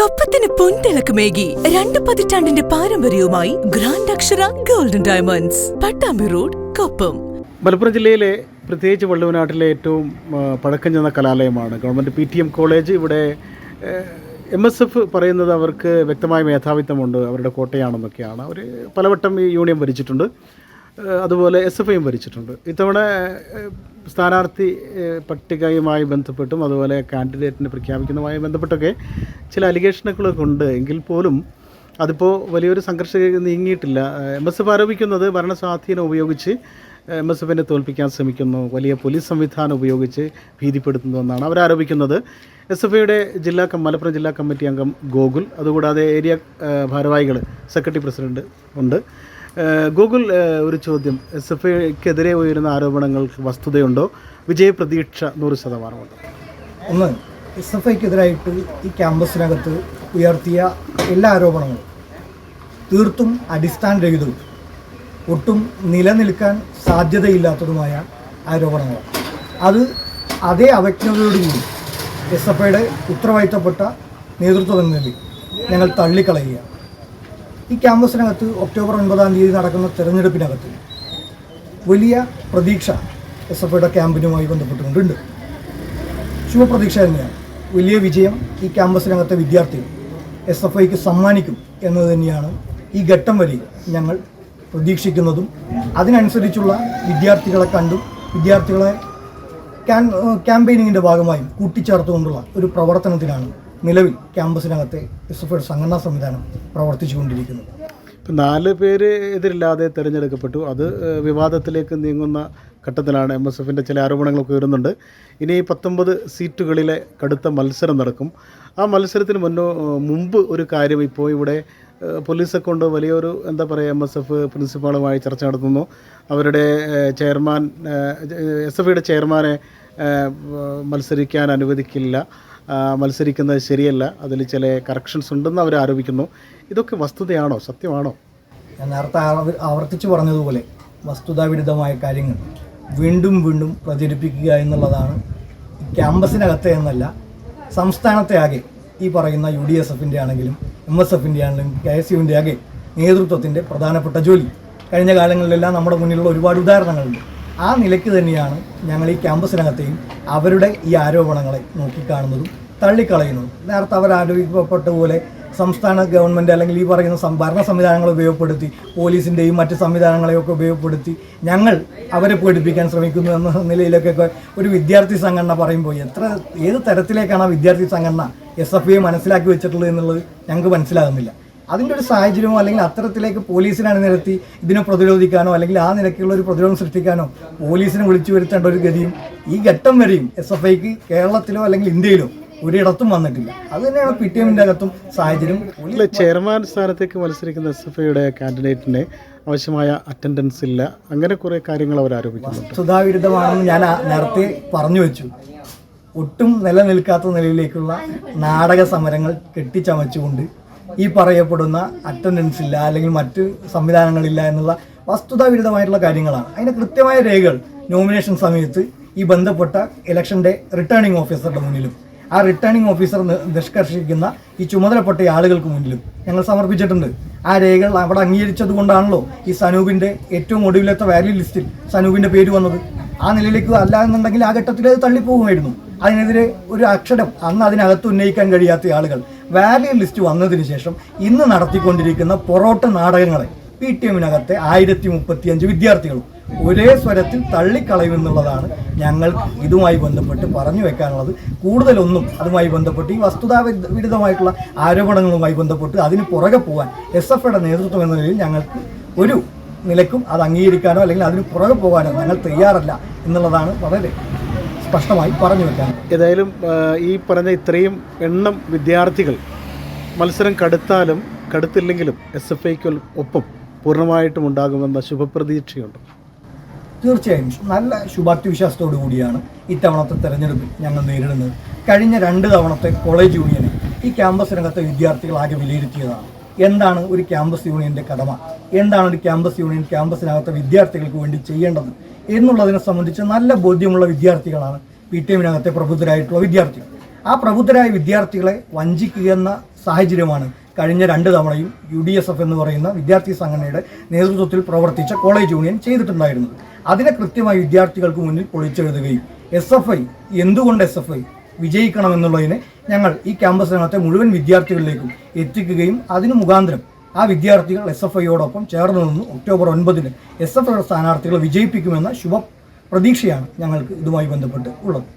കൊപ്പത്തിന് പൊൻതിളക്കമേകി രണ്ട് പതിറ്റാണ്ടിന്റെ പാരമ്പര്യവുമായി grand Akshara golden diamonds Pattambi road Koppam. Malappuram ജില്ലയിലെ പ്രത്യേകിച്ച് വള്ളുവനാട്ടിലെ ഏറ്റവും പഴക്കം ചെന്ന കലാലയമാണ്. Government P T M college ഇവിടെ എം എസ് എഫ് പറയുന്നത് അവർക്ക് വ്യക്തമായ മേധാവിത്വമുണ്ട്. അവരുടെ കോട്ടയാണെന്നൊക്കെയാണ്. അവർ പലവട്ടം ഈ യൂണിയൻ ഭരിച്ചിട്ടുണ്ട്. അതുപോലെ എസ് എഫ് ഐയും ഭരിച്ചിട്ടുണ്ട്. ഇത്തവണ സ്ഥാനാർത്ഥി പട്ടികയുമായി ബന്ധപ്പെട്ടും അതുപോലെ കാൻഡിഡേറ്റിനെ പ്രഖ്യാപിക്കുന്നതുമായി ബന്ധപ്പെട്ടൊക്കെ ചില അലിഗേഷനുകളൊക്കെ ഉണ്ട്. എങ്കിൽ പോലും അതിപ്പോൾ വലിയൊരു സംഘർഷ നീങ്ങിയിട്ടില്ല. എം എസ് എഫ് ആരോപിക്കുന്നത് ഭരണസ്വാധീനം ഉപയോഗിച്ച് എം എസ് എഫിനെ തോൽപ്പിക്കാൻ ശ്രമിക്കുന്നു. വലിയ പോലീസ് സംവിധാനം ഉപയോഗിച്ച് ഭീതിപ്പെടുത്തുന്നു എന്നാണ് അവരാരോപിക്കുന്നത് എസ് എഫ് ഐയുടെ ജില്ലാ മലപ്പുറം ജില്ലാ കമ്മിറ്റി അംഗം ഗോകുൽ. അതുകൂടാതെ ഏരിയ ഭാരവാഹികൾ സെക്രട്ടറി പ്രസിഡന്റ് ഉണ്ട്. ഏഹ് ഒരു ചോദ്യം. എസ് എഫ് ഐക്കെതിരെ ഉയരുന്ന ആരോപണങ്ങൾക്ക് വസ്തുതയുണ്ടോ? വിജയപ്രതീക്ഷ നൂറ് ശതമാനമുണ്ട്. ഒന്ന് എസ് എഫ് ഐക്കെതിരായിട്ട് ഈ ക്യാമ്പസിനകത്ത് ഉയർത്തിയ എല്ലാ ആരോപണങ്ങളും തീർത്തും അടിസ്ഥാനരഹിതവും ഒട്ടും നിലനിൽക്കാൻ സാധ്യതയില്ലാത്തതുമായ ആരോപണങ്ങളാണ്. അത് അതേ അവജ്ഞതയോടുകൂടി എസ് എഫ് ഐയുടെ ഉത്തരവാദിത്തപ്പെട്ട നേതൃത്വം എന്ന ഞങ്ങൾ തള്ളിക്കളയുകയാണ്. ഈ ക്യാമ്പസിനകത്ത് ഒക്ടോബർ ഒൻപതാം തീയതി നടക്കുന്ന തെരഞ്ഞെടുപ്പിനകത്ത് വലിയ പ്രതീക്ഷ എസ് എഫ് ഐയുടെ ക്യാമ്പിനുമായി ബന്ധപ്പെട്ടുകൊണ്ടുണ്ട് ശുഭപ്രതീക്ഷ തന്നെയാണ്. വലിയ വിജയം ഈ ക്യാമ്പസിനകത്തെ വിദ്യാർത്ഥികൾ എസ് എഫ് ഐക്ക് സമ്മാനിക്കും എന്നത് തന്നെയാണ് ഈ ഘട്ടം വരെ ഞങ്ങൾ പ്രതീക്ഷിക്കുന്നതും. അതിനനുസരിച്ചുള്ള വിദ്യാർത്ഥികളെ കണ്ടും വിദ്യാർത്ഥികളെ ക്യാമ്പയിനിങ്ങിന്റെ ഭാഗമായും കൂട്ടിച്ചേർത്തുകൊണ്ടുള്ള ഒരു പ്രവർത്തനത്തിനാണ് നിലവിൽ ക്യാമ്പസിനകത്ത് എസ് എഫ് ഐ സംഘടനാ സംവിധാനം പ്രവർത്തിച്ചുകൊണ്ടിരിക്കുന്നത് ഇപ്പം നാല് പേര് എതിരില്ലാതെ തിരഞ്ഞെടുക്കപ്പെട്ടു. അത് വിവാദത്തിലേക്ക് നീങ്ങുന്ന ഘട്ടത്തിലാണ് എം എസ് എഫിന്റെ ചില ആരോപണങ്ങളൊക്കെ വരുന്നുണ്ട് ഇനി പത്തൊമ്പത് സീറ്റുകളിലെ കടുത്ത മത്സരം നടക്കും. ആ മത്സരത്തിന് മുന്നോ മുമ്പ് ഒരു കാര്യം ഇപ്പോൾ ഇവിടെ പോലീസെ കൊണ്ട് വലിയൊരു എന്താ പറയുക എം എസ് എഫ് പ്രിൻസിപ്പാളുമായി ചർച്ച നടത്തുന്നു. അവരുടെ ചെയർമാൻ എസ് എഫ് ഐയുടെ ചെയർമാനെ മത്സരിക്കാൻ അനുവദിക്കില്ല. മത്സരിക്കുന്നത് ശരിയല്ല. അതിൽ ചില കറക്ഷൻസ് ഉണ്ടെന്ന് അവർ ആരോപിക്കുന്നു. ഇതൊക്കെ വസ്തുതയാണോ? സത്യമാണോ? ഞാൻ നേരത്തെ ആവർത്തിച്ചു പറഞ്ഞതുപോലെ വസ്തുതാവിരുദ്ധമായ കാര്യങ്ങൾ വീണ്ടും വീണ്ടും പ്രചരിപ്പിക്കുക എന്നുള്ളതാണ് ക്യാമ്പസിനകത്തെ എന്നല്ല സംസ്ഥാനത്തെ ആകെ ഈ പറയുന്ന യു ഡി എസ് എഫിന്റെ ആണെങ്കിലും എം എസ് എഫിന്റെ ആണെങ്കിലും കെ എസ് യുവിന്റെ ആകെ നേതൃത്വത്തിന്റെ പ്രധാനപ്പെട്ട ജോലി. കഴിഞ്ഞ കാലങ്ങളിലെല്ലാം നമ്മുടെ മുന്നിലുള്ള ഒരുപാട് ഉദാഹരണങ്ങളുണ്ട്. ആ നിലയ്ക്ക് തന്നെയാണ് ഞങ്ങൾ ഈ ക്യാമ്പസിനകത്തെയും അവരുടെ ഈ ആരോപണങ്ങളെ നോക്കിക്കാണുന്നതും തള്ളിക്കളയുന്നതും നേരത്തെ അവർ ആരോപിക്കപ്പെട്ട പോലെ സംസ്ഥാന ഗവൺമെന്റ് അല്ലെങ്കിൽ ഈ പറയുന്ന സം- ഭരണ സംവിധാനങ്ങൾ ഉപയോഗപ്പെടുത്തി പോലീസിന്റെയും മറ്റ് സംവിധാനങ്ങളെയൊക്കെ ഉപയോഗപ്പെടുത്തി ഞങ്ങൾ അവരെ പേടിപ്പിക്കാൻ ശ്രമിക്കുന്നു എന്ന നിലയിലൊക്കെ ഒരു വിദ്യാർത്ഥി സംഘടന പറയുമ്പോൾ എത്ര ഏത് തരത്തിലേക്കാണ് ആ വിദ്യാർത്ഥി സംഘടന എസ് എഫ് ഐ മനസ്സിലാക്കി വെച്ചിട്ടുള്ളത് എന്നുള്ളത് ഞങ്ങൾക്ക് മനസ്സിലാകുന്നില്ല. അതിന്റെ ഒരു സാഹചര്യമോ അല്ലെങ്കിൽ അത്തരത്തിലേക്ക് പോലീസിനെ അണിനിരത്തി ഇതിനെ പ്രതിരോധിക്കാനോ അല്ലെങ്കിൽ ആ നിലയ്ക്കുള്ള ഒരു പ്രതിരോധം സൃഷ്ടിക്കാനോ പോലീസിനെ വിളിച്ചു വരുത്തേണ്ട ഒരു ഗതിയും ഈ ഘട്ടം വരെയും എസ് എഫ് ഐക്ക് കേരളത്തിലോ അല്ലെങ്കിൽ ഇന്ത്യയിലോ ഒരിടത്തും വന്നിട്ടില്ല. അത് തന്നെയാണ് പി ടി എമ്മിന്റെ അകത്തും സാഹചര്യം. ചെയർമാൻ സ്ഥാനത്തേക്ക് മത്സരിക്കുന്ന എസ് എഫ് ഐയുടെ കാൻഡിഡേറ്റിന് ആവശ്യമായ അറ്റൻഡൻസ് ഇല്ല. അങ്ങനെ കുറേ കാര്യങ്ങൾ അവർ ആരോപിക്കുന്നു വസ്തുതാവിരുദ്ധമാണെന്ന് ഞാൻ നേരത്തെ പറഞ്ഞു വെച്ചു. ഒട്ടും നിലനിൽക്കാത്ത നിലയിലേക്കുള്ള നാടക സമരങ്ങൾ കെട്ടിച്ചമച്ചുകൊണ്ട് ഈ പറയപ്പെടുന്ന അറ്റൻഡൻസ് ഇല്ല അല്ലെങ്കിൽ മറ്റ് സംവിധാനങ്ങളില്ല എന്നുള്ള വസ്തുതാവിരുദ്ധമായിട്ടുള്ള കാര്യങ്ങളാണ്. അതിന് കൃത്യമായ രേഖകൾ. നോമിനേഷൻ സമയത്ത് ഈ ബന്ധപ്പെട്ട ഇലക്ഷന്റെ റിട്ടേണിംഗ് ഓഫീസറുടെ മുന്നിലും ആ റിട്ടേണിംഗ് ഓഫീസർ നിഷ്കർഷിക്കുന്ന ഈ ചുമതലപ്പെട്ട ആളുകൾക്ക് മുന്നിലും ഞങ്ങൾ സമർപ്പിച്ചിട്ടുണ്ട്. ആ രേഖകൾ അവിടെ അംഗീകരിച്ചത് കൊണ്ടാണല്ലോ ഈ സനൂപിന്റെ ഏറ്റവും ഒടുവിലത്തെ വാല്യൂ ലിസ്റ്റിൽ സനൂപിന്റെ പേര് വന്നത്. ആ നിലയിലേക്ക് അല്ല എന്നുണ്ടെങ്കിൽ ആ ഘട്ടത്തിൽ അത് തള്ളിപ്പോകുമായിരുന്നു. അതിനെതിരെ ഒരു അക്ഷരം അന്ന് അതിനകത്ത് ഉന്നയിക്കാൻ കഴിയാത്ത ആളുകൾ വാല്യൂ ലിസ്റ്റ് വന്നതിന് ശേഷം ഇന്ന് നടത്തിക്കൊണ്ടിരിക്കുന്ന പൊറോട്ട നാടകങ്ങളെ പി ടി എമ്മിനകത്തെ ആയിരത്തി മുപ്പത്തിയഞ്ച് വിദ്യാർത്ഥികളും ഒരേ സ്വരത്തിൽ തള്ളിക്കളയുമെന്നുള്ളതാണ് ഞങ്ങൾ ഇതുമായി ബന്ധപ്പെട്ട് പറഞ്ഞു വെക്കാനുള്ളത്. കൂടുതലൊന്നും അതുമായി ബന്ധപ്പെട്ട് ഈ വസ്തുതാ വിരുദ്ധ- വിരുദ്ധമായിട്ടുള്ള ആരോപണങ്ങളുമായി ബന്ധപ്പെട്ട് അതിന് പുറകെ പോകാൻ എസ് എഫ് ഐയുടെ നേതൃത്വം എന്ന നിലയിൽ ഞങ്ങൾക്ക് ഒരു നിലക്കും അത് അംഗീകരിക്കാനോ അല്ലെങ്കിൽ അതിന് പുറകെ പോകാനോ ഞങ്ങൾ തയ്യാറല്ല എന്നുള്ളതാണ് വളരെ സ്പഷ്ടമായി പറഞ്ഞു വെക്കാൻ. ഏതായാലും ഈ പറഞ്ഞ ഇത്രയും എണ്ണം വിദ്യാർത്ഥികൾ മത്സരം കടുത്താലും കടുത്തില്ലെങ്കിലും എസ് എഫ് ഐക്ക് ഒപ്പം പൂർണമായിട്ടും ഉണ്ടാകുമെന്ന ശുഭപ്രതീക്ഷയുണ്ട്. തീർച്ചയായും. നല്ല ശുഭാപ്തിവിശ്വാസത്തോടു കൂടിയാണ് ഇത്തവണത്തെ തെരഞ്ഞെടുപ്പിൽ ഞങ്ങൾ നേരിടുന്നത്. കഴിഞ്ഞ രണ്ട് തവണത്തെ കോളേജ് യൂണിയനെ ഈ ക്യാമ്പസ് രംഗത്തെ വിദ്യാർത്ഥികൾ ആകെ വിലയിരുത്തിയതാണ്. എന്താണ് ഒരു ക്യാമ്പസ് യൂണിയന്റെ കടമ? എന്താണ് ഒരു ക്യാമ്പസ് യൂണിയൻ ക്യാമ്പസിനകത്തെ വിദ്യാർത്ഥികൾക്ക് വേണ്ടി ചെയ്യേണ്ടത്? എന്നുള്ളതിനെ സംബന്ധിച്ച് നല്ല ബോധ്യമുള്ള വിദ്യാർത്ഥികളാണ് പി ടി എമ്മിനകത്തെ പ്രബുദ്ധരായിട്ടുള്ള വിദ്യാർത്ഥികൾ. ആ പ്രബുദ്ധരായ വിദ്യാർത്ഥികളെ വഞ്ചിക്കുക എന്ന സാഹചര്യമാണ് കഴിഞ്ഞ രണ്ട് തവണയും യു ഡി എസ് എഫ് എന്ന് പറയുന്ന വിദ്യാർത്ഥി സംഘടനയുടെ നേതൃത്വത്തിൽ പ്രവർത്തിച്ച കോളേജ് യൂണിയൻ ചെയ്തിട്ടുണ്ടായിരുന്നത് അതിനെ കൃത്യമായി വിദ്യാർത്ഥികൾക്ക് മുന്നിൽ പൊളിച്ചെഴുതുകയും എസ് എഫ് ഐ എന്തുകൊണ്ട് എസ് എഫ് ഐ വിജയിക്കണമെന്നുള്ളതിനെ ഞങ്ങൾ ഈ ക്യാമ്പസിനകത്തെ മുഴുവൻ വിദ്യാർത്ഥികളിലേക്കും എത്തിക്കുകയും അതിനു മുഖാന്തരം ആ വിദ്യാർത്ഥികൾ എസ് എഫ് ഐയോടൊപ്പം ചേർന്ന് നിന്ന് ഒക്ടോബർ ഒൻപതിന് എസ് എഫ് ഐ സ്ഥാനാർത്ഥികളെ വിജയിപ്പിക്കുമെന്ന ശുഭ പ്രതീക്ഷയാണ് ഞങ്ങൾക്ക് ഇതുമായി ബന്ധപ്പെട്ട് ഉള്ളത്.